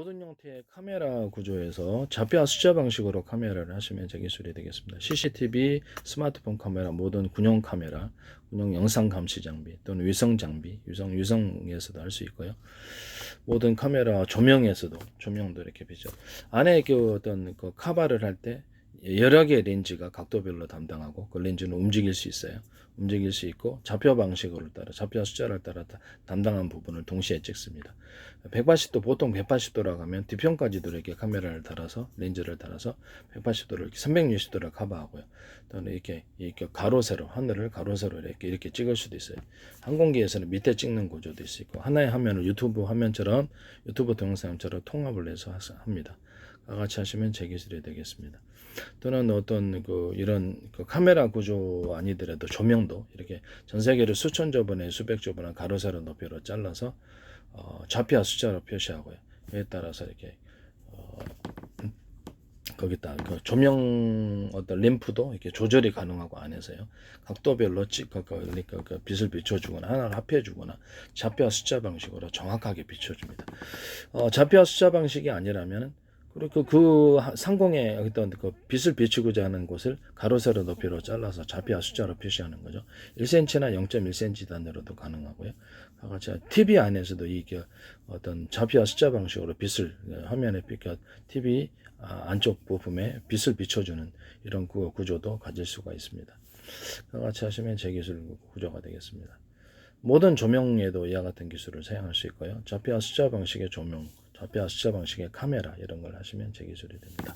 모든 형태의 카메라 구조에서 좌표와 숫자 방식으로 카메라를 하시면 제 기술이 되겠습니다. CCTV, 스마트폰 카메라, 모든 군용 카메라, 군용 영상 감시 장비 또는 위성 장비, 위성 위성에서도 할 수 있고요. 모든 카메라 조명에서도 조명도 이렇게 비죠. 안에 그 어떤 그 카바를 할 때 여러 개의 렌즈가 각도별로 담당하고 그 렌즈는 움직일 수 있어요. 움직일 수 있고 좌표 방식으로 따라 좌표 숫자를 따라 다- 담당한 부분을 동시에 찍습니다. 180도 보통 180도라고 하면 뒤편까지도 이렇게 카메라를 달아서 렌즈를 달아서 180도를 이렇게 360도를 커버하고요. 또는 이렇게 이렇게 가로 세로 하늘을 가로 세로 이렇게 이렇게 찍을 수도 있어요. 항공기에서는 밑에 찍는 구조도 있고 하나의 화면을 유튜브 화면처럼 유튜브 동영상처럼 통합을 해서 하- 합니다. 같이 하시면 제 기술이 되겠습니다. 또는 어떤 그 이런 그 카메라 구조 아니더라도 조명도 이렇게 전 세계를 수천 조 번에 수백 조번에 가로 세로 높이로 잘라서 어, 좌표와 숫자로 표시하고요. 이에 따라서 이렇게 어, 음, 거기다 그 조명 어떤 램프도 이렇게 조절이 가능하고 안에서요. 각도별로 찍, 그, 그, 그러니까 그 빛을 비춰주거나 하나를 합해주거나 좌표와 숫자 방식으로 정확하게 비춰줍니다. 어, 좌표와 숫자 방식이 아니라면 그리고 그 하- 상공에 어떤 그 빛을 비추고자 하는 곳을 가로 세로 높이로 잘라서 좌표와 숫자로 표시하는 거죠. 1cm나 0.1cm 단위로도 가능하고요. 같이 TV 안에서도 이게 어떤 좌표와 숫자 방식으로 빛을 어, 화면에 비켜 TV 아, 안쪽 부품에 빛을 비춰주는 이런 구- 구조도 가질 수가 있습니다. 같이 하시면 제 기술 구조가 되겠습니다. 모든 조명에도 이와 같은 기술을 사용할 수 있고요. 좌표와 숫자 방식의 조명, 좌표와 숫자 방식의 카메라 이런 걸 하시면 제 기술이 됩니다.